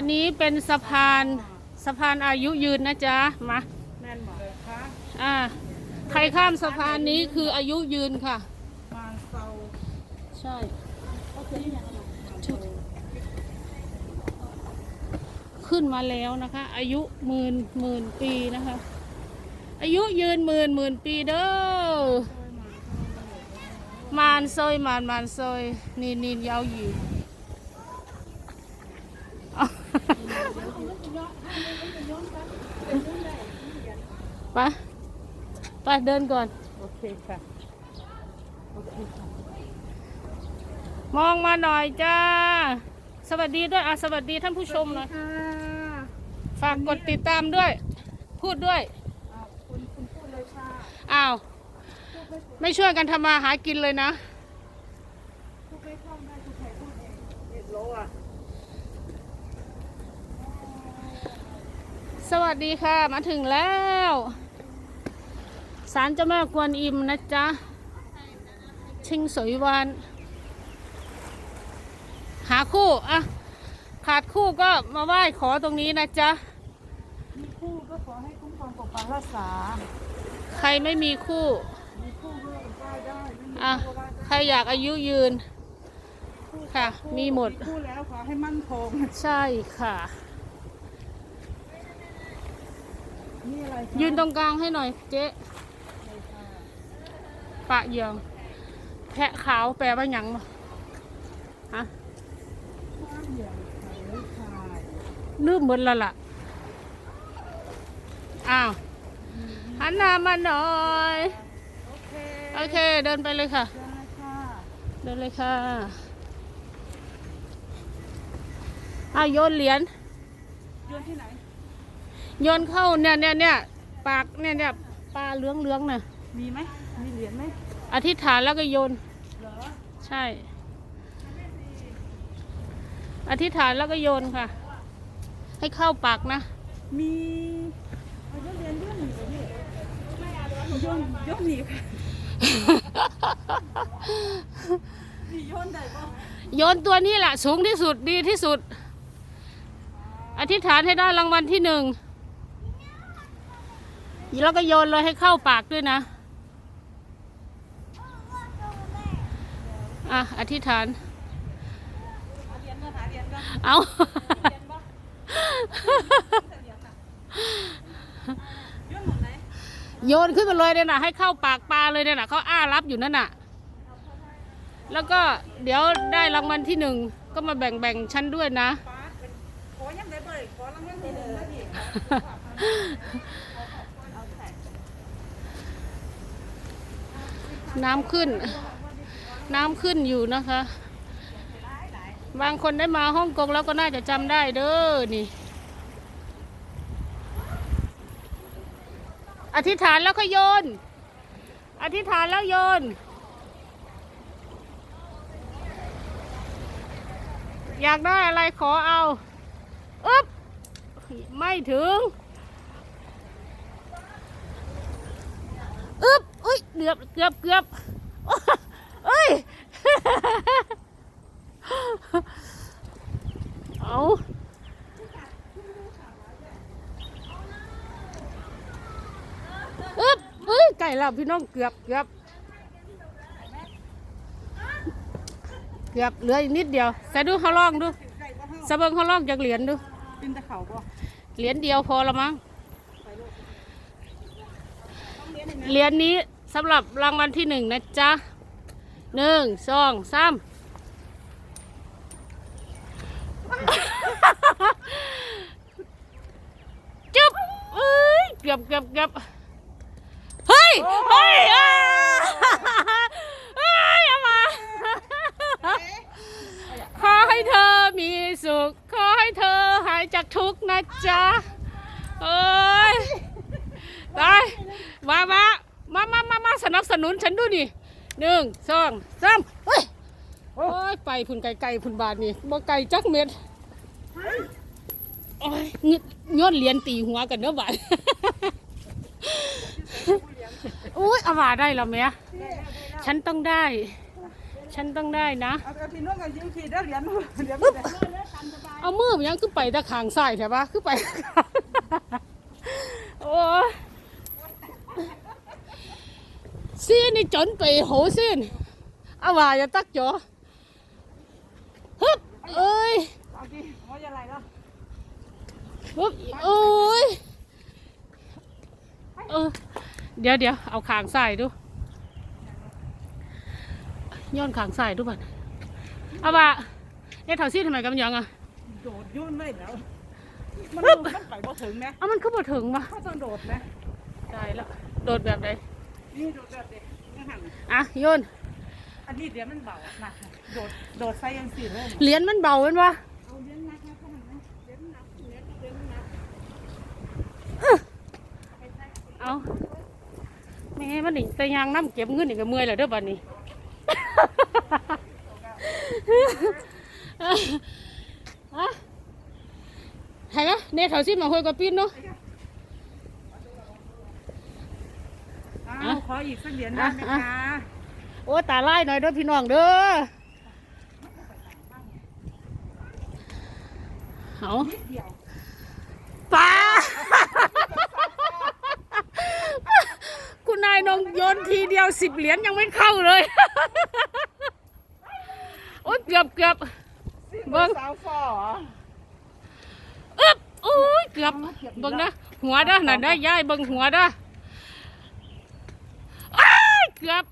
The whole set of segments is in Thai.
อันนี้เป็นสะพานสะพานอายุยืนนะจ๊ะ มาแม่นบอกเลยคะอ่า ใครข้ามสะพานนี้คืออายุยืนค่ะมาเซาใช่ขึ้นมาแล้วนะคะ อายุหมื่นหมื่นปีนะคะ อายุยืนหมื่นหมื่นปีเด้อมานซอยมานมานซอยนีนีนยาวหยีเอา ไปไปเดินก่อน โอเคค่ะ โอเคค่ะ มองมาหน่อยจ้า สวัสดีด้วยอะสวัสดีท่านผู้ชมหน่อยค่ะฝากกดติดตามด้วย พูดด้วยอ่าคุณคุณพูดเลยค่ะอ้าว ไม่ช่วยกันทำมาหากินเลยนะพูดไม่คล่องได้คุณไทยพูดเองเอ็ดโลอะสวัสดีค่ะ มาถึงแล้ว ศาลเจ้าแม่กวนอิมนะจ๊ะ ชิงสวยวาน หาคู่อะขาดคู่ก็มาไหว้ขอตรงนี้นะจ๊ะ มีคู่ก็ขอให้คุ้มครองปกปักรักษา ใครไม่มีคู่ มีคู่ก็ไหว้ได้ไม่มีอะคู่ก็ไหว้ได้ใครอยากอายุยืนคู่ค่ะคู่มีหมด คู่แล้วขอให้มั่นคง ใช่ค่ะ นี่อะไรคะยืนตรงกลางให้หน่อยเจ๊ ปะเยืองแพะขาวแปลว่าหยังบ่ฮะข้ามเหยียบเขาถ่ายลืมหมดแล้วล่ะ อ้าวหันหน้ามาหน่อยโอเคโอเค เดินไปเลยค่ะ เดินเลยค่ะอ้าวโยนเหรียญ โยนที่ไหน โยนเข้าเนี่ยเนี่ยเนี่ยปากเนี่ยเนี่ยปลาเหลืองเหลืองๆน่ะ มีไหมมีเหรียญไหมอธิษฐานแล้วก็โยน เหรอใช่ อธิษฐานแล้วก็โยนค่ะ ให้เข้าปากนะ มีเอาโยนเหรียญโยนหนีไปนี่โยนโยนหนีค่ะมีโยนได้ปะโยนตัวนี้แหละสูงที่สุดดีที่สุด อธิษฐานให้ได้รางวัลที่หนึ่งแล้วก็โยนเลยให้เข้าปากด้วยนะ อะ อธิษฐาน เอาโยนขึ้นมาเลยเนี่ยนะให้เข้าปากปลาเลยเนี่ยนะเขาอ้ารับอยู่นั่นน่ะ แล้วก็เดี๋ยวได้รางวัลที่หนึ่งก็มาแบ่งแบ่งๆฉันด้นด้เบยนะน้ำขึ้น น้ำขึ้นอยู่นะคะ บางคนได้มาฮ่องกงแล้วก็น่าจะจำได้เด้อนี่ อธิษฐานแล้วก็โยน อธิษฐานแล้วโยน อยากได้อะไรขอเอาอึ๊บไม่ถึงอึ๊บอุ้ยเกือบเกือบเกือบ เอาอึ๊บเอ้ยไก่เราพี่น้องเกือบเกือบเกือบเหลืออีกนิดเดียวใส่ดูเขาลองดูสะเบิงเขาลองจากเหรียญดูเป็นตะเข่าปะเหรียญเดียวพอละมั้งเหรียญนี้สำหรับรางวัลที่หนึ่งนะจ๊ะ หนึ่งสองสามจุ๊บเอ้ยเกือบเกือบเกือบเฮ้ยเฮ้ยอ่าเฮ้ยเอามาขอให้เธอมีสุข ขอให้เธอหายจากทุกข์นะจ๊ะเอ้ยตายมามามามามามาสนับสนุนฉันดูนี่ หนึ่งสองสามเฮ้ยโอ้ยไปพุ่นไก่ไก่พุ่นบาทนี่บ่ไก่จักเม็ดโอ้ยงึดย้อนเหรียญตีหัวกันเด้อบาทอุ้ยเอาว่าได้แล้วแม่ฉันต้องได้ ฉันต้องได้นะ เอาเอาที่นู้นกับยิ้มขีดแล้วเหรียญเหรียญเอามือมันยังขึ้นไปตะขางซ้ายใช่ปะขึ้นไป โอ้ย ซีนี่จนไปโหซีนเอาว่าอย่าตักจ่อฮึบเอ้ยเอาที่หัวจะไหลแล้วฮึบโอ้ยเออเดี๋ยวเดี๋ยวเอาขางซ้ายดูย้อนขางซ้ายดูบัดเอาว่าเนี่ยเท่าซีทำไมกันยังอะโดดยุ่นเลยแล้วมันมันไปบ่ถึงนะเอามันขึ้นมาถึงวะเขาต้องโดดนะได้แล้วโดดแบบไหน นี่โดดแบบเด็กนี่หันอะโยนอันนี้เหรียญมันเบาหนักโดดโดดใส่ยังสี่เลยเหรียญมันเบาเป็นวะเอาเหรียญหนักนะเขาหันนะเหรียญหนักเหรียญเหรียญหนักเอาแม่มันนี่แต่ยางน้ำเก็บเงินนี่ก็เมื่อยแล้วเด้อบัดนี้ฮะใช่ไหมเนี่ยแถวซิมาคุยกับปิ้นเนาะ อ้าวขออีกสักเหรียญได้ไหมอะคะโอ้ตาไล่หน่อยเด้อพี่น้องเด้อเอานิดเดียวป้าคุณนายนงโยนทีเดียวสิบเหรียญยังไม่เข้าเลยโอ้ยเกือบเกือบเบิ่งสาวฟออึ๊บโอ้ยเกือบเบิ่งนะหัวเด้อนั่นเด้อยายเบิ่งหัวเด้ออ้าย เกือบ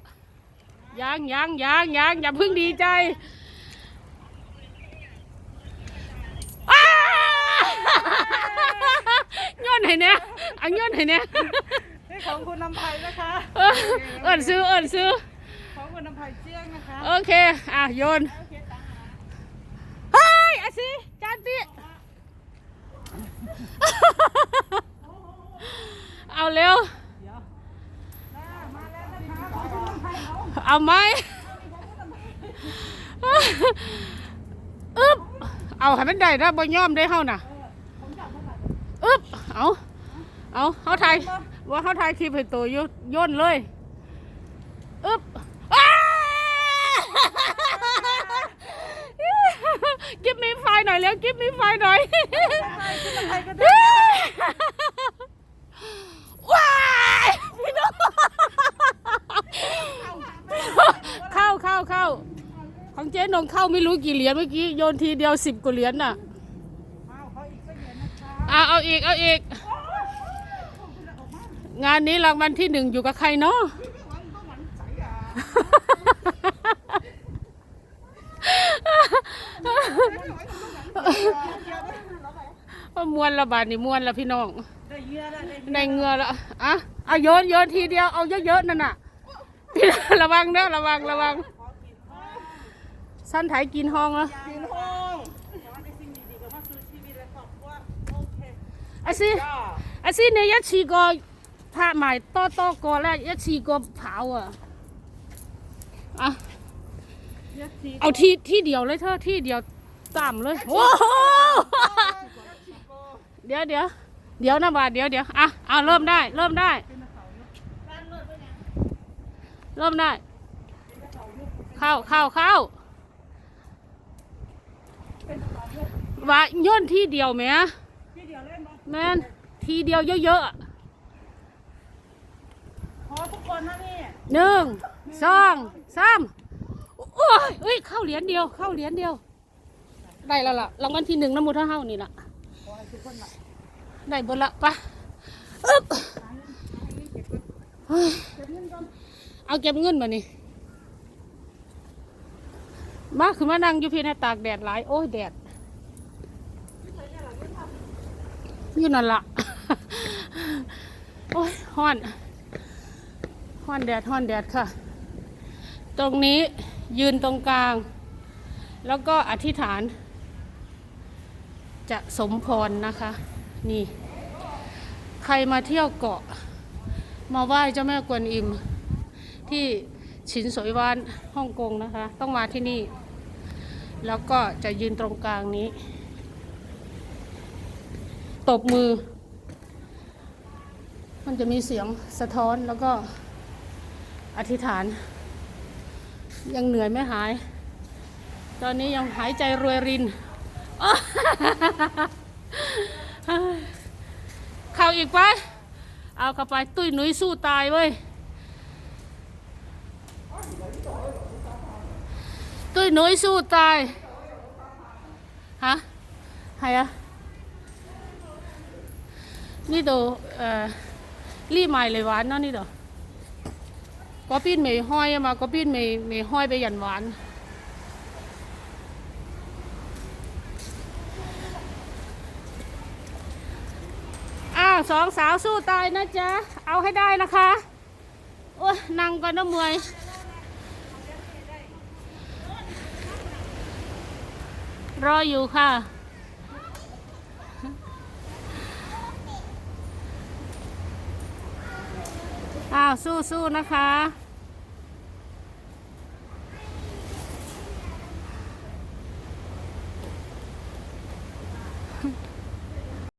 ยังยังยังยังอย่าเพิ่งดีใจอ้าย้อนให้เนี่ยอังย้อนให้เนี่ยนี่ของคุณน้ำไผ่นะคะ เออเอินซื้อเอินซื้อ ของคุณน้ำไผ่เจียงนะคะ โอเค อะโยนเฮ้ยอาซิจานติเอาเร็ว เดี๋ยวมาแล้วนะคะของคุณน้ำไผ่ เอาไหมอึ๊บเอาให้มันได้นะบ่ยอมได้เฮาน่ะอึ๊บเอาเอาเฮาถ่ายว่าเฮาถ่ายคลิปให้ตัวย่นเลยอึ๊บอ้ากิบมีไฟหน่อยแล้วกิบมีไฟหน่อย คุณน้ำไผ่ก็ได้ ว้ายพี่น้องเข้าเข้าเข้าของ เจ๊นงเข้าไม่รู้กี่เหรียญเมื่อกี้โยนทีเดียวสิบกว่าเหรียญน่ะเอาขออีกสักเหรียญนะคะเอาเอาอีกเอาอีก งานนี้รางวัลที่หนึ่งอยู่กับใครเนาะว่ามวนละบาทนี่มวนละพี่น้องได้เยอะแล้วได้ในเหงือละอะเอาโยนโยนทีเดียวเอาเยอะๆนั่นน่ะพี่ระวังเด้อระวังระวัง สั้นไถกินห้องแล้วกินห้องขอให้สิ่งดีๆกับว่าซื้อชีวิตและครอบครัวโอเคอาซิจ้าอาซิเนี่ยยัดชีกอผ้าใหม่ต่อต่อกอแรกยัดชีกอเผาอะอะเยอะทีเอาที่ที่เดียวเลยเธอที่เดียวต่ำเลยโอ้โหเดี๋ยวเดี๋ยวเดี๋ยวนะบาทเดี๋ยวเดี๋ยวอะเอาเริ่มได้ เริ่มได้ เริ่มได้ เข้าเข้าเข้า ว่าย่นที่เดียวไหมพี่เดียวเล่นบ่แมนทีเดียวเยอะๆอะขอทุกคนนะนี่หนึ่งสองสามโอ้ยเอ้ยเข้าเหรียญเดียว เข้าเหรียญเดียว ได้แล้วล่ะรางวัลที่หนึ่งน้ำมูท่าเฮานี่ล่ะขอให้ทุกคนน่ะได้เบนละไปะอึ๊บเฮ้ยเอาเก็บเงินมานี่มาคือมานั่งอยู่พี่ในะตากแดดหลาย โอ้ยแดด อยู่นั่นละโอ้ยฮ้อนฮ้อนแดดฮ้อนแดดค่ะ ตรงนี้ยืนตรงกลาง แล้วก็อธิษฐาน จะสมพรนะคะ นี่ ใครมาเที่ยวเกาะ มาไหว้เจ้าแม่กวนอิม ที่ฉินสวยวานฮ่องกงนะคะ ต้องมาที่นี่ แล้วก็จะยืนตรงกลางนี้ ตบมือ มันจะมีเสียงสะท้อนแล้วก็อธิษฐาน ยังเหนื่อยไม่หาย ตอนนี้ยังหายใจรวยรินเข้าอีกไป เอาเข้าไปตุ้ยหนุยสู้ตายเว้ย ตุ้ยหนุยสู้ตาย ฮะใครอะ นี่ตัวเอ่อรี่ม่เลยหวานเนาะนี่ตัวก็ปิ้นไม่ห้อยมาก็ปิ้นไม่ไม่ห้อยไปหยันหวานอ้าวสองสาวสู้ตายนะจ๊ะ เอาให้ได้นะคะโอ้ยนั่งก่อนนะมอยรออยู่ค่ะาวสู้สู้ๆนะคะ